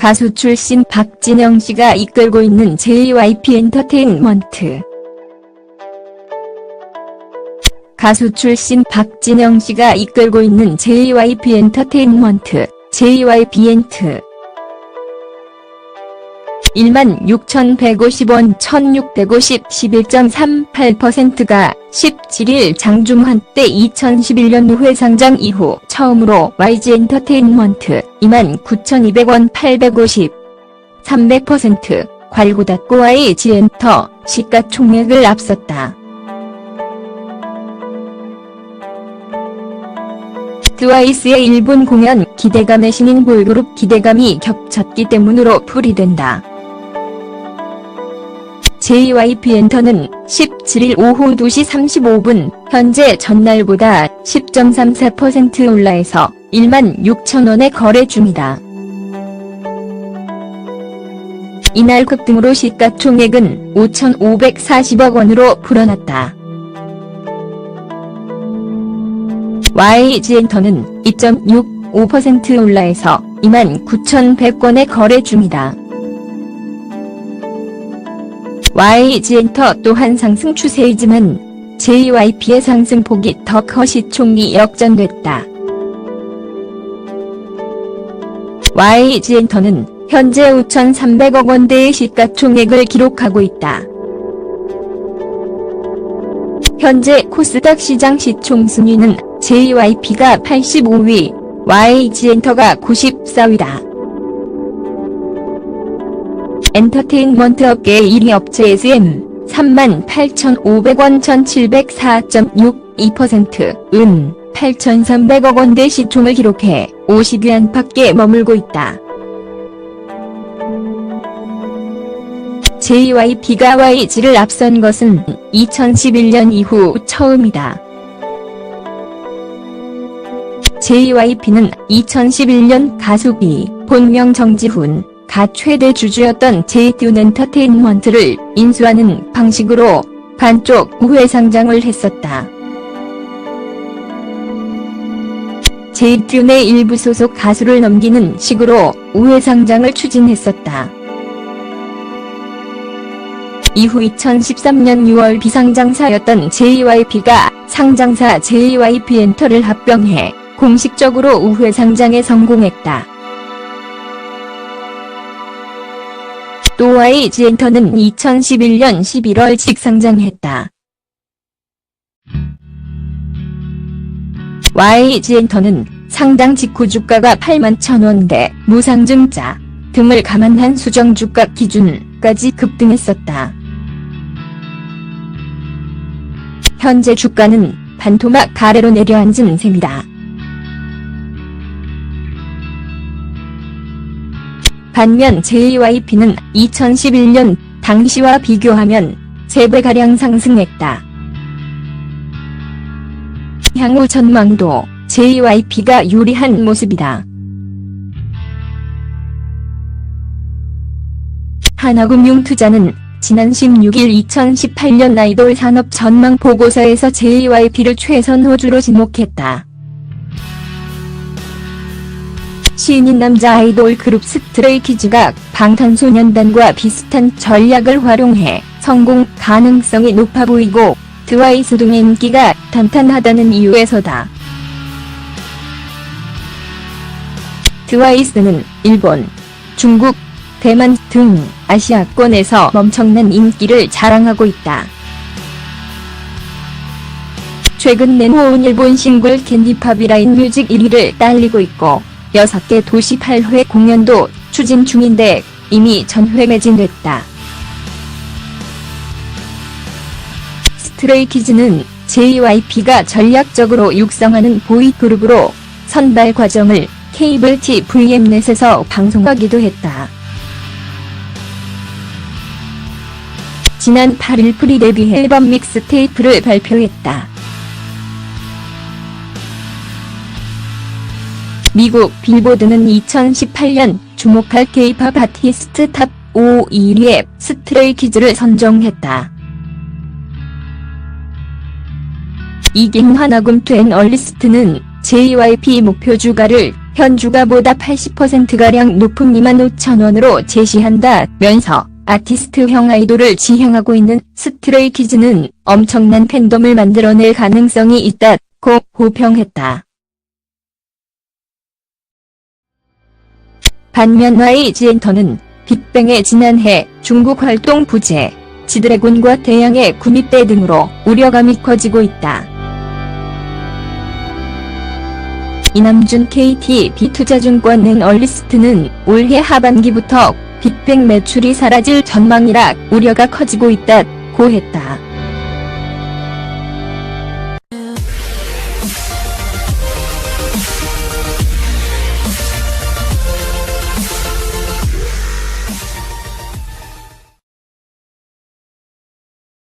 가수 출신 박진영 씨가 이끌고 있는 JYP 엔터테인먼트. 가수 출신 박진영 씨가 이끌고 있는 JYP 엔터테인먼트, JYP 엔트. 16,150원 1,650 11.38%가 17일 장중환 때 2011년 우회 상장 이후 처음으로 YG 엔터테인먼트 29,200원 850 300% 괄구닫고 YG 엔터 시가총액을 앞섰다. 트와이스의 일본 공연 기대감의 신인 보이그룹 기대감이 겹쳤기 때문으로 풀이된다. JYP 엔터는 17일 오후 2시 35분 현재 전날보다 10.34% 올라해서 1만 6천원에 거래 중이다. 이날 급등으로 시가총액은 5,540억 원으로 불어났다. YG 엔터는 2.65% 올라해서 29,100건에 거래 중이다. YG 엔터 또한 상승 추세이지만 JYP의 상승폭이 더 커 시총이 역전됐다. YG 엔터는 현재 5,300억 원대의 시가총액을 기록하고 있다. 현재 코스닥 시장 시총 순위는 JYP가 85위, YG 엔터가 94위다. 엔터테인먼트 업계 1위 업체 SM 38,500원 1704.62%은 8,300억 원대 시총을 기록해 50위 안팎에 머물고 있다. JYP가 YG를 앞선 것은 2011년 이후 처음이다. JYP는 2011년 가수비, 본명 정지훈, 가 최대 주주였던 제이튠 엔터테인먼트를 인수하는 방식으로 반쪽 우회 상장을 했었다. 제이튠의 일부 소속 가수를 넘기는 식으로 우회 상장을 추진했었다. 이후 2013년 6월 비상장사였던 JYP가 상장사 JYP 엔터를 합병해 공식적으로 우회 상장에 성공했다. 또 YG 엔터는 2011년 11월 직상장했다. YG 엔터는 상장 직후 주가가 8만 1천원대 무상증자 등을 감안한 수정 주가 기준까지 급등했었다. 현재 주가는 반토막 가래로 내려앉은 셈이다. 반면 JYP는 2011년 당시와 비교하면 3배가량 상승했다. 향후 전망도 JYP가 유리한 모습이다. 하나금융 투자는 지난 16일 2018년 아이돌 산업 전망 보고서에서 JYP를 최선 호주로 지목했다. 신인 남자 아이돌 그룹 스트레이키즈가 방탄소년단과 비슷한 전략을 활용해 성공 가능성이 높아 보이고 트와이스 등의 인기가 탄탄하다는 이유에서다. 트와이스는 일본, 중국, 대만 등 아시아권에서 엄청난 인기를 자랑하고 있다. 최근 내놓은 일본 싱글 캔디팝이 라인 뮤직 1위를 딸리고 있고 6개 도시 8회 공연도 추진 중인데 이미 전회 매진됐다. 스트레이키즈는 JYP가 전략적으로 육성하는 보이그룹으로 선발 과정을 케이블 TVM넷에서 방송하기도 했다. 지난 8일 프리 데뷔 앨범 믹스테이프를 발표했다. 미국 빌보드는 2018년 주목할 K-팝 아티스트 탑 5 1위에 스트레이키즈를 선정했다. 이긴 하나금 된 얼리스트는 JYP 목표 주가를 현 주가보다 80%가량 높은 2만 5천 원으로 제시한다면서 아티스트형 아이돌을 지향하고 있는 스트레이키즈는 엄청난 팬덤을 만들어낼 가능성이 있다고 호평했다. 반면 YG 엔터는 빅뱅의 지난해 중국 활동 부재, 지드래곤과 대양의 구미대 등으로 우려감이 커지고 있다. 이남준 KT 비투자증권은 얼리스트는 올해 하반기부터 빅뱅 매출이 사라질 전망이라 우려가 커지고 있다고 했다.